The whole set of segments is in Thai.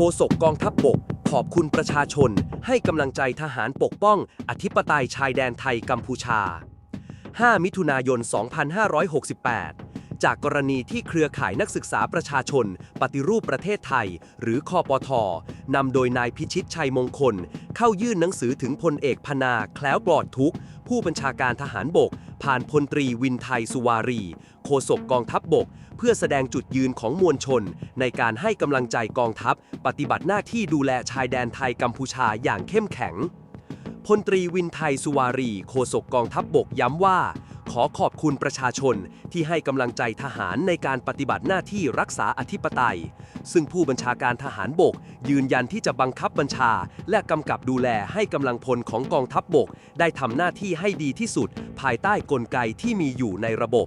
โฆษกกองทัพบบก ขอบคุณประชาชน ให้กำลังใจทหารปกป้อง อธิปไตยชายแดนไทยกัมพูชา 5 มิถุนายน 2568 จากกรณีที่เครือข่ายนักศึกษาประชาชน ปฏิรูปประเทศไทย หรือคอปทนำโดยนายพิชิตชัยมงคล เข้ายื่นหนังสือถึงพลเอกพนา แคล้วปลอดทุกผู้บัญชาการทหารบก ผ่านพลตรีวินไทยสุวารี โฆษกกองทัพบบก เพื่อแสดงจุดยืนของมวลชน ในการให้กำลังใจกองทัพ ปฏิบัติหน้าที่ดูแลชายแดนไทยกัมพูชาอย่างเข้มแข็งพลตรีวินไทยสุวารี โฆษกกองทัพบบกย้ำว่า ขอขอบคุณประชาชนที่ให้กำลังใจทหารในการปฏิบัติหน้าที่รักษาอธิปไตย ซึ่งผู้บัญชาการทหารบก ยืนยันที่จะบังคับบัญชา และกำกับดูแลให้กำลังพลของกองทัพบบก ได้ทำหน้าที่ให้ดีที่สุด ภายใต้กลไกที่มีอยู่ในระบบ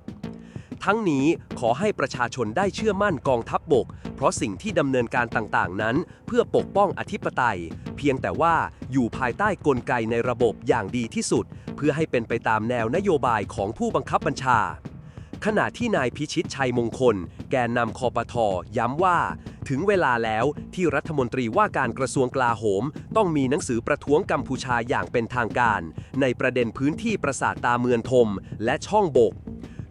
ทั้งนี้ขอให้ประชาชนได้เชื่อมั่นกองทัพบบก เพราะสิ่งที่ดำเนินการต่างๆ นั้น เพื่อปกป้องอธิปไตย เพียงแต่ว่าอยู่ภายใต้กลไกในระบบอย่างดีที่สุด เพื่อให้เป็นไปตามแนวนโยบายของผู้บังคับบัญชา ขณะที่นายพิชิตชัยมงคล แกนนำคอปทอย้ำว่า ถึงเวลาแล้วที่รัฐมนตรีว่าการกระทรวงกลาโหม ต้องมีหนังสือประท้วงกัมพูชาอย่างเป็นทางการ ในประเด็นพื้นที่ปราสาทตาเมือนทม และช่องบก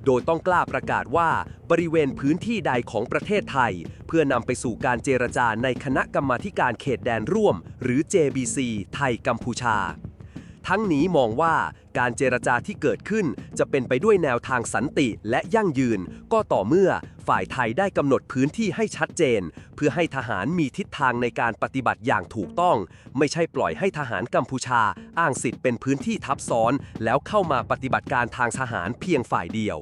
โดยต้องกล้าประกาศว่าบริเวณพื้นที่ใดของประเทศไทย เพื่อนำไปสู่การเจรจาในคณะกรรมาการเขตแดนร่วม หรือ JBC ไทยกัมพูชา ทั้งนี้มองว่าการเจรจาที่เกิดขึ้นจะเป็นไปด้วยแนวทางสันติและยั่งยืน ก็ต่อเมื่อฝ่ายไทยได้กำหนดพื้นที่ให้ชัดเจน เพื่อให้ทหารมีทิศทางในการปฏิบัติอย่างถูกต้อง ไม่ใช่ปล่อยให้ทหารกัมพูชา อ้างสิทธิ์เป็นพื้นที่ทับซ้อน แล้วเข้ามาปฏิบัติการทางทหารเพียงฝ่ายเดียว